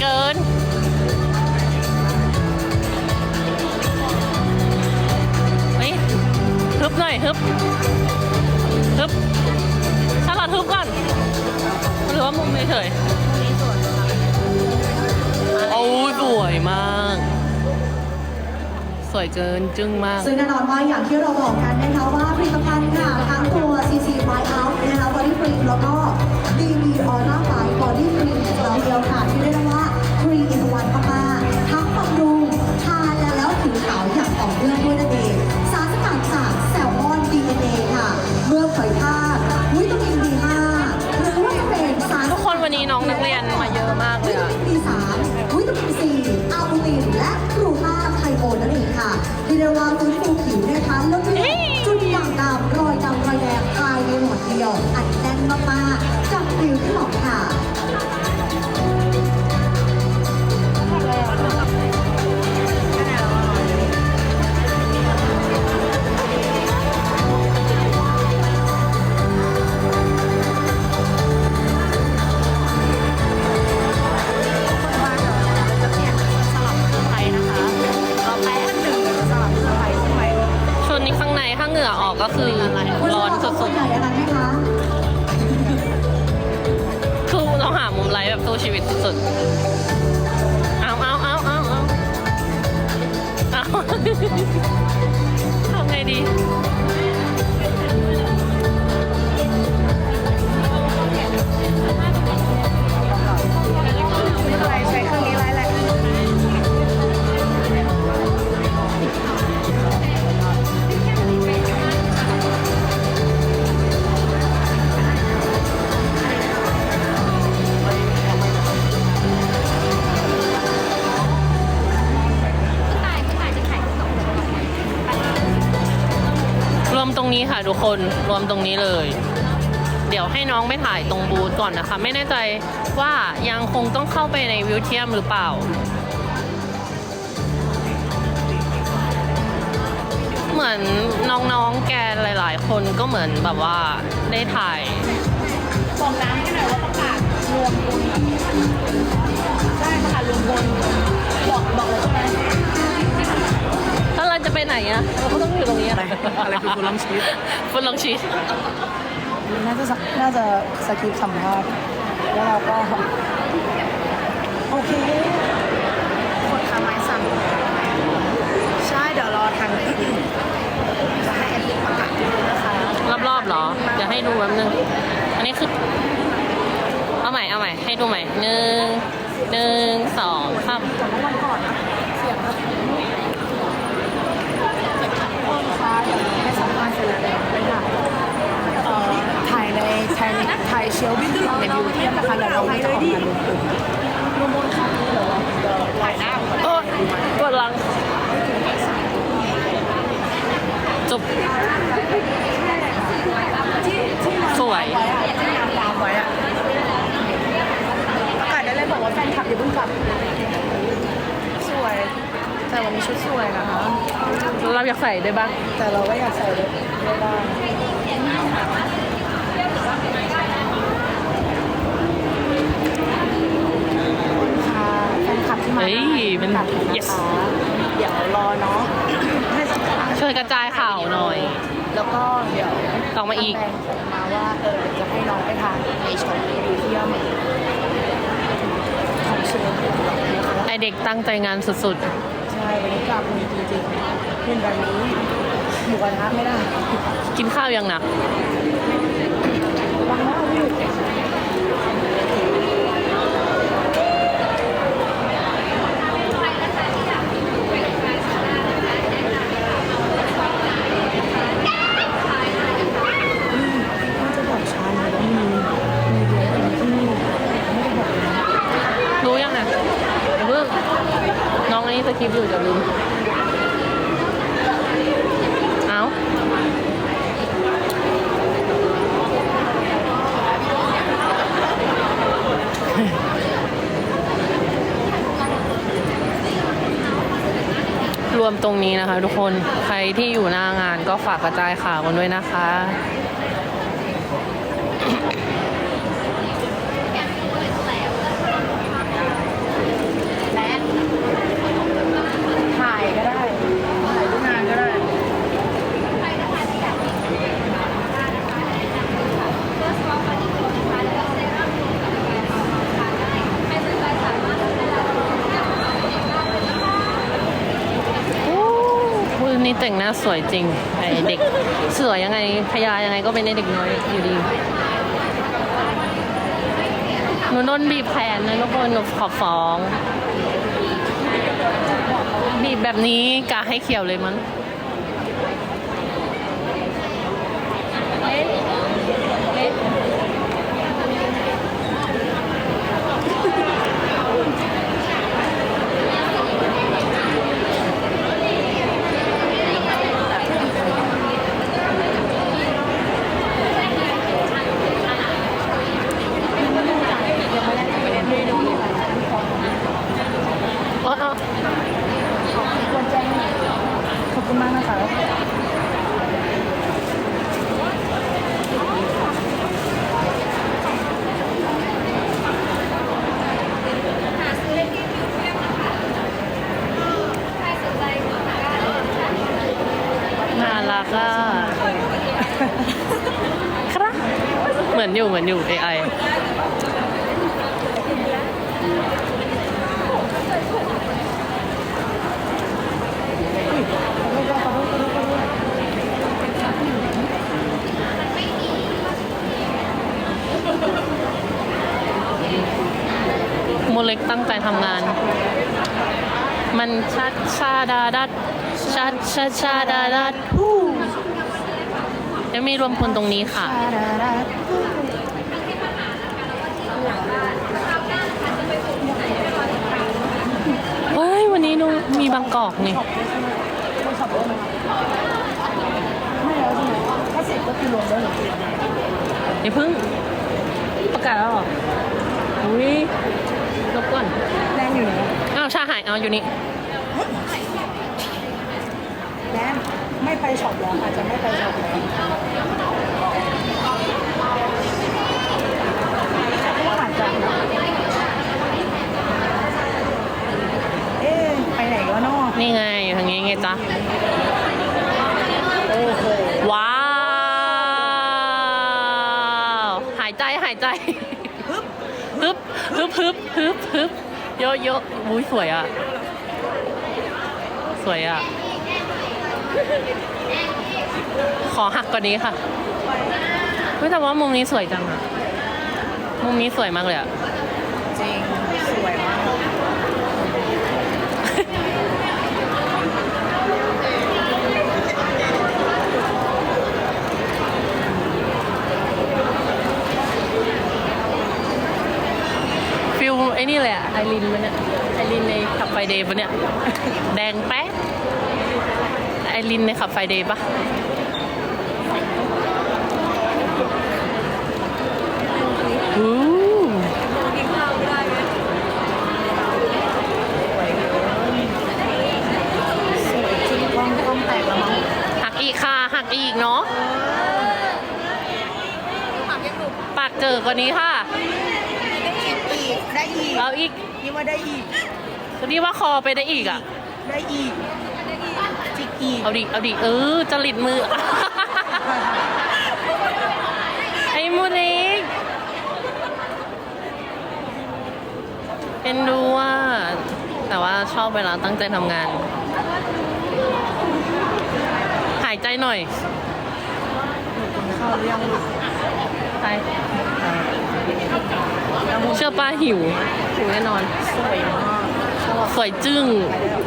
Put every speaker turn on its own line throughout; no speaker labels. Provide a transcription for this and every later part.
เกิน เฮ้ยฮึบหน่อยฮึบฮึบถ้าเราฮึบก่อน หรือว่ามุมเฉยๆโอ้สวยมาก สวยเกินจึ้งมาก
ซึ่งแน่นอนว่าอย่างที่เราบอกกันนะคะว่าผลิตภัณฑ์ค่ะทั้งตัว CC White Out นะคะ Body Cream แล้วก็ BB Aura White Body Cream เราเดียวค่ะที่เรียกได้ว่า 3 in 1มากๆทั้งบำรุงทานแล้วแล้วผิวขาวอย่างต่อเนื่องด้วยนั่นเองสารสกัดจากแซลมอน DNA ค่ะเมื่อเผยธาตุวิตามิน B5 หรือว่าจะเป็นสาร
ทุกคนวันนี้น้องนักเรียนมาเยอะมากเลยอะ
วมตรงนี้ค่ะ
ทุกคนรวมตรงนี้เลย เดี๋ยวให้น้องไปถ่ายตรงบูธก่อนนะคะ ไม่แน่ใจว่ายังคงต้องเข้าไปในวิวเทียมหรือเปล่า เหมือนน้องๆแกหลาย ๆ คนก็เหมือนแบบว่าได้ถ่าย
บอกน้ำให้หน่อยว่าประกาศรวมบุญใช่ประกาศรวมบุญบอกบอกเลย
จะไปไหนอะเราก็ต้องอยู่ตรงนี้อะ
อะไรคือคุณลองชีส
ฟุตลองชีส
น่าจะน่าจะสคริปต์สัมภาษณ์แล้วเราก็โอเคกดคำไม้สั่งใช่เดี๋ยวรอทางจะให้แอดมินประกาศด้วยนะคะ
รอบๆเหรอเดี๋ยวให้ดูแป๊บนึงอันนี้คือเอาใหม่เอาใหม่ให้ดูใหม่หนึ่งหนึ่งสองสาม
จากเมื่อวันก่อนนะเสียงแบบต้นค้าเดี๋ยวให้สัมภาษณ์เสร็จแล้วไปถ่ายเอ่อถ่ายในถ่ายในถ่ายเชลฟ์ในบิวเทียมนะคะแล้วเราก็จะออกมาลงกลุ่มรวมบนค่ะเดี๋ยวเดี๋ยวถ่ายหน้าก่อน
โอ้กดลังจบ สวย
ไว้อะที่น้ำตามไว้อะประกาศได้เลยบอกว่าแฟนคลับอย่าเพิ่งกลับ สวย แต่ วันนี้ชุดสวยนะคะ
เราอยากใส่ได้บ้าง
แต่เราก็อยากใส่ด้วยได้บ้างค่ะแฟนคลับที่มา
เฮ้ยเป็น
กลับนะคะ
yes
เดี๋ยวรอเนาะให้สัมภาษณ์
ช่วยกระจายข่าวหน่อย
แล้วก็เดี๋ยว
ต่อมาอีก
แฟนส่งมาว่าเออจะให้น้องไปทานในช็อปมิวเทียมของเชลฟ์นะคะ
ไอเด็กตั้งใจงานสุด
ใช่ วันนี้กลับจริงๆเป็นแบบนี้หมูกระทะไม่ได้
กินข้าวยังนะ
วางแล้วเองอัน
นี้สคริปต์อยู่จะลืมเอารวมตรงนี้นะคะทุกคน ใครที่อยู่หน้างานก็ฝากกระจายข่าวกันด้วยนะคะ แต่งหน้าสวยจริงไอเด็กสวยยังไงพยายังไงก็เป็นเด็กน้อยอยู่ดีหนูโดนบีบแขนนะทุกคนหนูขอฟ้อง บีบแบบนี้กะให้เขียวเลยมั้งเอ๊ะเอ๊ะ อ๋ออ๋อ
ควรแจ้งขอบคุณมากนะคะ
น่ารักอะครับเห มือนอยู่เหมือนอยู่ AI โมเล็กตั้งใจทำงาน มันชัดชาดาดัดชัดชาชาดาดัดฮู้ ยังมีรวมพลตรงนี้ค่ะเฮ้ย วันนี้ดูมีบางกอกนี่
ไม่แล้วใช่ไหมถ้าเสร็จก็คือรวมได้เลย
อย่าเพิ่งประกาศแล้วเหรอ อุ้ยลบก่อน
แรงอยู่ไหน
อ้าวชาหาย เอาอยู่นี่
แรง ไม่ไปช็อปแล้วอาจจะไม่ไปช็อปแล้วเพราะว่าอาจจะเอ๊ะไปไหนวะเนาะ
นี่ไงอยู่ทางนี้ไงจ๊ะ
โอ้โห
ว้าว หายใจหายใจฮึบฮึบฮึบฮึบฮึบฮึบเยอะเยอะอุ้ยสวยอะ สวยอะ ขอหักกว่านี้ค่ะเฮ้ยแต่ว่ามุมนี้สวยจังอะมุมนี้สวยมากเลยอะ
จริง สวยมาก
ฟิลไอ้นี่เลยอะไอรินมันเนี่ย ไอรินในขับไฟเดย์ปะเนี่ย แดงแป๊ะ ไอรินในขับไฟเดย์ปะอู้
สวยจริงกล้องกล้องแตกแล้วมั้ง
หักอีกค่ะ หักอีกเนาะปากเจอกว่านี้ค่ะ
ได้อีก ได้อีก
เอาอีก
นี่ว่าได้อีก
นี่ว่าคอไปได้อีกอะ
ได้อีกจิก อีก
เอาดิเอาดิเออจริตมือ ไอ้มูนิกเป็นดูว่า แต่ว่าชอบเวลาตั้งใจทำงาน หายใจหน่อย
เข้าหรือยังลูก
ไปเชื่อป้าหิวหิวแน่นอน
สวยมากชอบ
สวยจึ้ง
ไปแล้ว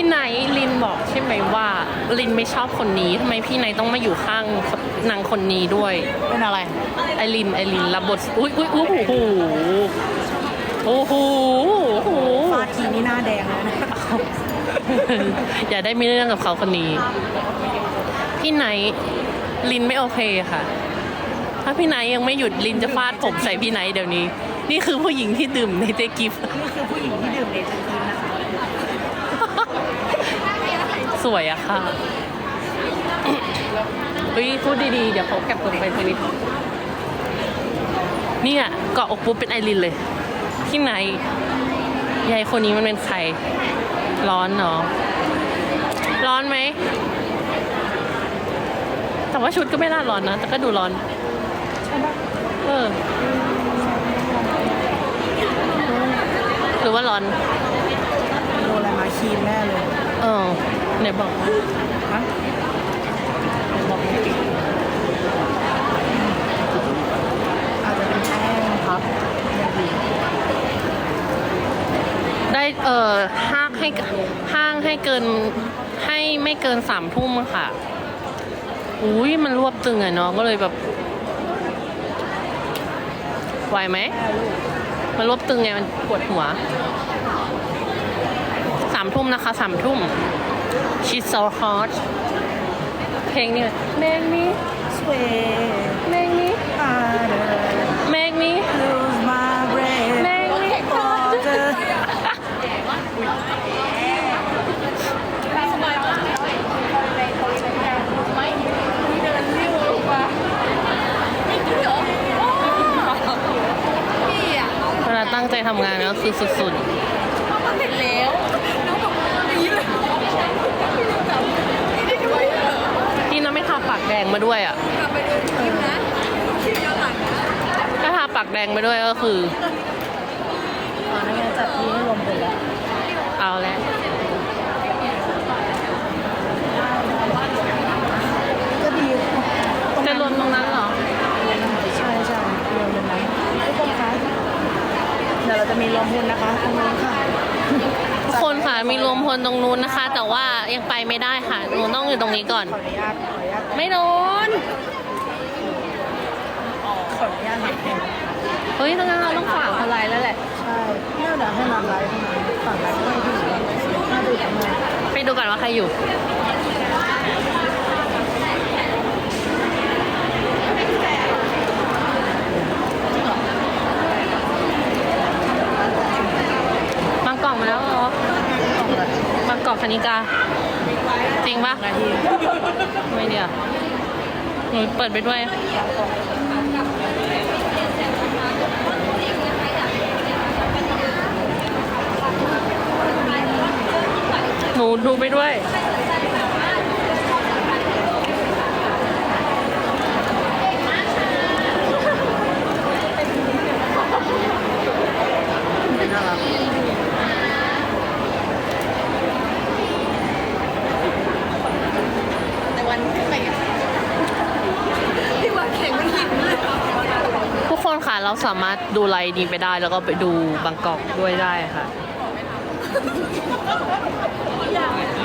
พี่ไนท์ลินบอกใช่ไหมว่าลินไม่ชอบคนนี้ทำไมพี่ไนท์ต้องมาอยู่ข้างนางคนนี้ด้วย
เป็นอะไร
ไอรินไอรินรับบทอุ้ยอุ้ยอุ้ยโอ้โหโอ้โหโอ้โห
ฟาดทีนี่หน้าแดงแล้วนะ
อย่าได้มีเรื่องกับเขาคนนี้ พี่ไนท์ลินไม่โอเคค่ะ ถ้าพี่ไนท์ยังไม่หยุดลินจะฟาดผมใส่พี่ไนท์เดี๋ยวนี้ นี่คือผู้หญิงที่ดื่มในเจกิฟต์
นี่คือผู้หญิงที่ดื่มเนเจอร์ทีนนะคะ
ส วยอะค่ะเฮ้ยพูดดีๆ เดี๋ยวเขาแก็บลงไปทีนิดเนี่ยเกาะอกปุ๊บเป็นไอรินเลย ที่ไหนยายคนนี้มันเป็นใคร ร้อนเนาะร้อนไหม แต่ว่าชุดก็ไม่น่าร้อนนะ แต่ก็ดูร้อน
ใช่ปะ
เออรือว่าร้อน
โดนอะไรมาครีมแน่เลย
เออ ไหนบอกว่า
ฮะเดี๋ยวบอกไม่ติดอาจจะเป็นแป้งครับอย่างดี
ได้เออห้างให้ห้างให้เกินให้ไม่เกินสามทุ่มค่ะ อุ้ยมันรวบตึงอะเนาะก็เลยแบบไหวไหม มันรวบตึงไง มันปวดหัว สามทุ่มนะคะ สามทุ่ม She's so hot เพลงนี้ Make me
สวย
Make me
อาเดอ
Make me
lose my breath
Make me
water
เวลาตั้งใจทำงานก็คือสุดๆพี่น้ำไม่ทาปากแดงมาด้วยอะถ้าทาปากแดงไปด้วยก็คือ
อ๋อนั่นไงจัดที่ให้ลมไปแล้ว
เอาแล้ว
ก็ดี
จะรวมตรงนั้นเหรอ
ใช่ใช่รวมเป็นนั้นทุกคนคะเดี๋ยวเราจะมีรวมพลนะคะตรงนู้นค่ะ
ทุกคนค่ะมีรวมพลตรงนู้นนะคะ แต่ว่ายังไปไม่ได้ค่ะหนูต้องอยู่ตรงนี้ก่อน
ขออนุญาตขออนุญาต
ไม่โดน
ขออนุญาตหักแขน
เฮ้ยถ้างั้นเราต้องฝากอะไรแล้วแหละ
ใช่เนี่ยเดี๋ยวให้นัดไลฟ์ตรงนั้นฝั่งไลฟ์ไม่ให้พี่น่าจะอยู่ตรงนั้น
ไปดูก่อนว่าใครอยู่ บางกล่องมาแล้วเหรอบางกอกคณิกา จริงปะ
นาที
ไม่เดียวหนูเปิดไปด้วยหนูดูไปด้วย คนค่ะ เราสามารถดูไลน์นี้ไปได้ แล้วก็ไปดูบางกอกด้วยได้ค่ะ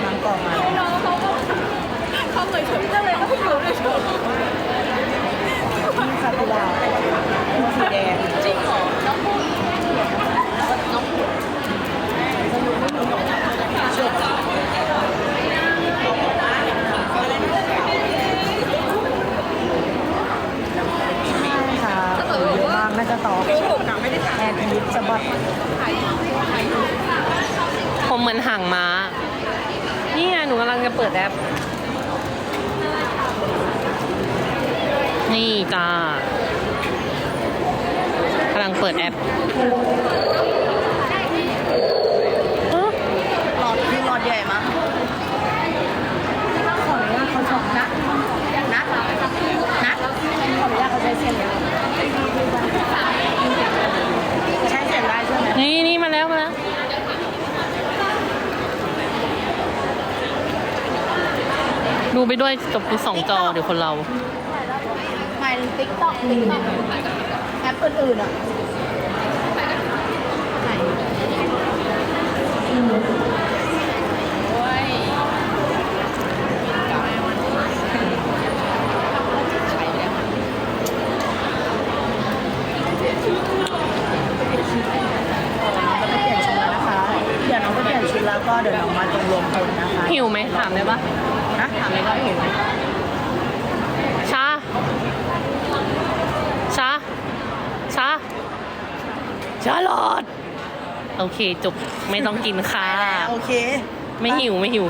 นางกองมาเขาเหมือนชุดเลยเขาอยู่ในชุดนี่ค่ะกุหลาบสีแดงจริงเหรอน้องพูดน้องพูดค่ะเยอะมากน่าจะ ต่อแอนพิชสะบัด
ผมเหมือนห่างม้า นี่ไงหนูกำลังจะเปิดแอป นี่จ้ากำลังเปิดแอปเอ้อ
หลอดคือหลอดใหญ่มากขออนุญาตเขาชมนะนะนะขออนุญาตเขาใช้เสียงเลยใช้เสียงได้ใช่ไหม
นี่นี่มาแล้วมาแล้ว ดู ไปด้วยกับกูสองจอเดี๋ยวคนเรา
หมายถึงติ๊กต็อกติ๊กต็อกแอปอื่นๆอะไหนเดี๋ยวน้องจะเปลี่ยนชุดแล้วก็เดี๋ยวน้องมาตรงรวมพลนะคะ
หิวไหมถามได้ปะ
นะ
ถามเลยว่าหิวไหมชา ชา ชา ชาลอด โอเคจบไม่ต้องกินค่ะ
โอเค
ไม่หิวไม่หิว